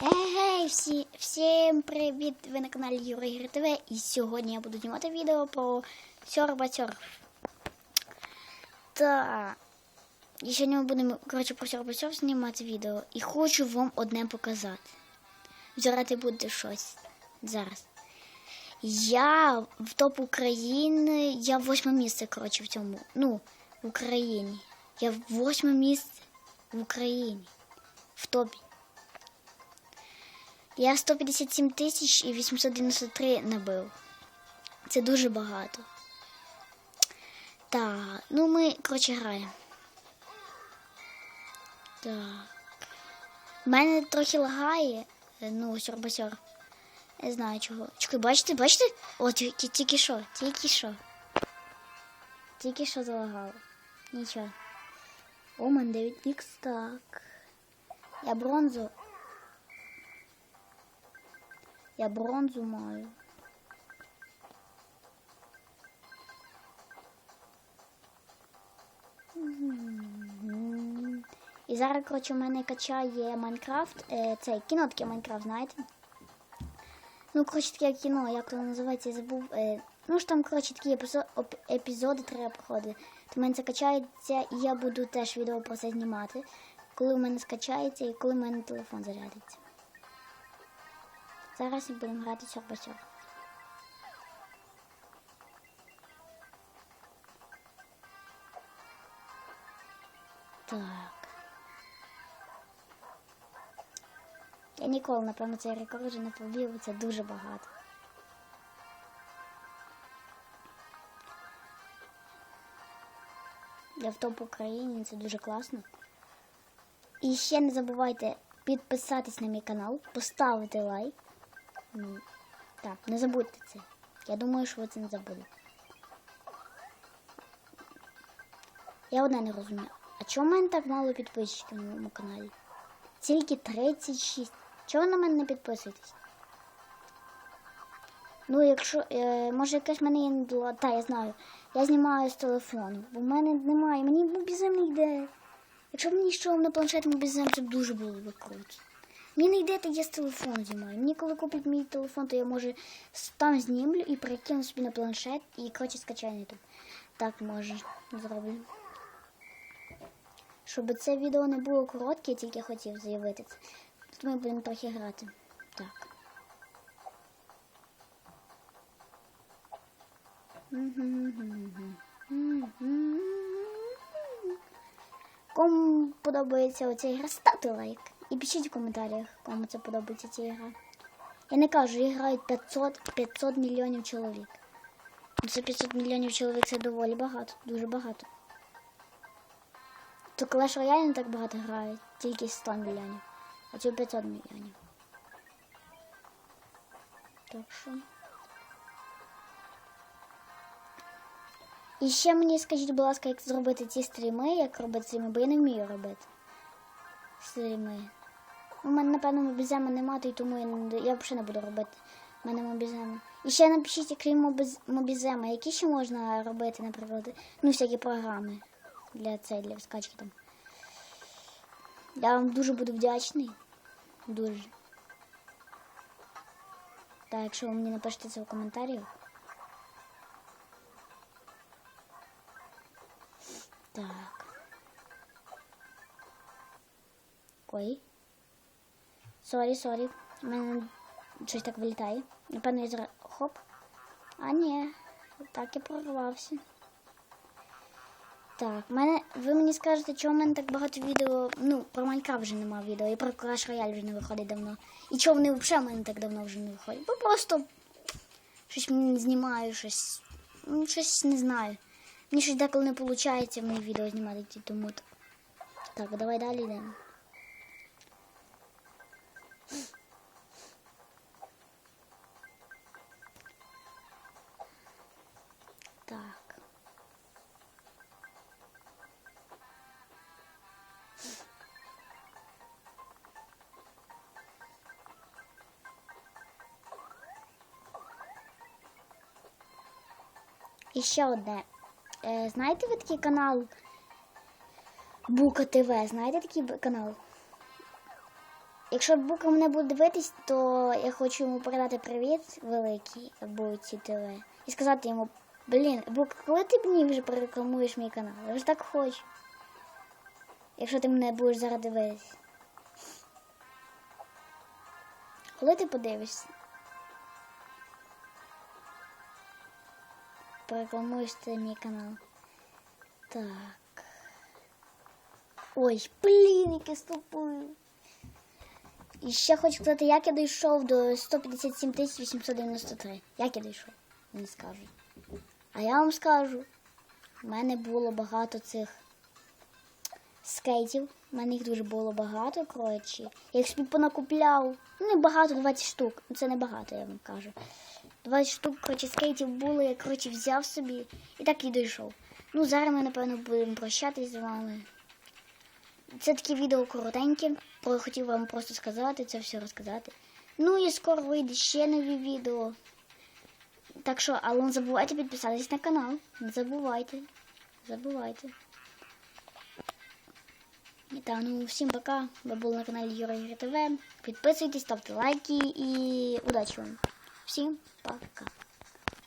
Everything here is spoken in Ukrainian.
Гей, всі, всім привіт! Ви на каналі Юра Ігри ТВ і сьогодні я буду знімати відео про сьорбатьор. Та і сьогодні ми будемо коротше, про сьорбатьор знімати відео і хочу вам одне показати. Взирати буде щось зараз. Я в топ України, я восьме місце, коротше, в цьому. Ну, в Україні. Я в восьме місце в Україні. В топі. Я 157 тисяч і 893 набив. Це дуже багато. Так, ну ми, коротше, граємо. Так. У мене трохи лагає. е, Ну, сьорбасьор. Не знаю чого. Чекай, бачите, бачите? О, тільки, тільки що, тільки що. Тільки що залагало. Нічого. О, мен 9 ікс, так. Я бронзу. Я бронзу маю. І зараз, коротше, у мене качає Майнкрафт. Е, цей кіно таке Майнкрафт, знаєте? Ну, коротше, таке кіно, як воно називається, я забув. Е, ну ж там, коротше, такі епізоди треба проходити. То в мене це качається, і я буду теж відео про це знімати, коли в мене скачається і коли в мене телефон зарядиться. Зараз ми будемо грати сьорбасьор. Так. Я ніколи, напевно, цей рекорд вже не побив, це дуже багато. Я в топ Україні, це дуже класно. І ще не забувайте підписатись на мій канал, поставити лайк. Так, не забудьте це. Я думаю, що ви це не забудете. Я одне не розумію. А чому в мене так мало підписчиків на моєму каналі? Тільки 36. Чого ви на мене не підписуєтесь? Ну, якщо, е, може якась мене є недола... Та, я знаю. Я знімаю з телефону, бо в мене немає, мені мобізем йде. Якщо б мені йшов на планшет мобізем, це дуже було б круто. Мені не йде, я з телефону знімаю. Мені коли куплять мій телефон, то я може там знімлю і перекину собі на планшет і коротше скачаю на YouTube. Так може зроблю. Щоб це відео не було коротке, я тільки хотів заявити це. Тут ми будемо трохи грати. Так. Кому подобається оця ігра, ставте лайк. І пишіть в коментарях, кому це подобається ця ігра. Я не кажу, її грають 500, 500 мільйонів чоловік. Ну, Це 500 мільйонів чоловік це доволі багато, дуже багато. То Clash Royale не так багато грають, тільки 100 мільйонів. А цю 500 мільйонів. Так що. І ще мені скажіть, будь ласка, як зробити ці стріми, як робити стріми, бо я не вмію робити стріми. У мене, напевно, мобізема немає, тому я, я взагалі не буду робити. У мене мобізема. І ще напишіть, крім мобізема, які ще можна робити, наприклад, ну, всякі програми для це, для скачки там. Я вам дуже буду вдячний. Дуже. Так, якщо ви мені напишете це в коментарях. Ой. Сорі, сорі. У мене щось так вилітає. Напевно, я зараз... Хоп. А ні. Так я прорвався. Так, мене, ви мені скажете, чого в мене так багато відео. Ну, про Майнкрафт вже немає відео, і про Clash Royale вже не виходить давно. І чого вони взагалі в мене так давно вже не виходять? Бо просто щось не знімаю, щось. Ну, щось не знаю. Мені щось деколи не виходить мої відео знімати, тому. Так, давай далі йдемо. Так. І ще одне. Е, знаєте ви такий канал Бука ТВ? Знаєте такий канал? Якщо Бука мене буде дивитись, то я хочу йому передати привіт великий Буці ТВ. І сказати йому, блін, Бук, коли ти мені вже прорекламуєш мій канал? Я ж так хочу. Якщо ти мене будеш зараз дивитись. Коли ти подивишся? Прорекламуєш ти мій канал. Так. Ой, блін, яке ступую. І ще хочу сказати, як я дійшов до 157 893. Як я дійшов? Не скажу. А я вам скажу. У мене було багато цих скейтів. У мене їх дуже було багато, коротше. Я їх собі понакупляв. Ну, не багато, 20 штук. Ну, Це не багато, я вам кажу. 20 штук, коротше, скейтів було, я, коротше, взяв собі і так і дійшов. Ну, зараз ми, напевно, будемо прощатись з вами. Це таке відео коротеньке. Про хотів вам просто сказати, це все розказати. Ну і скоро вийде ще нові відео. Так що, але не забувайте підписатись на канал. Не забувайте. Забувайте. І так, ну всім пока. Ви були на каналі Юра Ігри ТВ. Підписуйтесь, ставте лайки і удачі вам. Всім пока.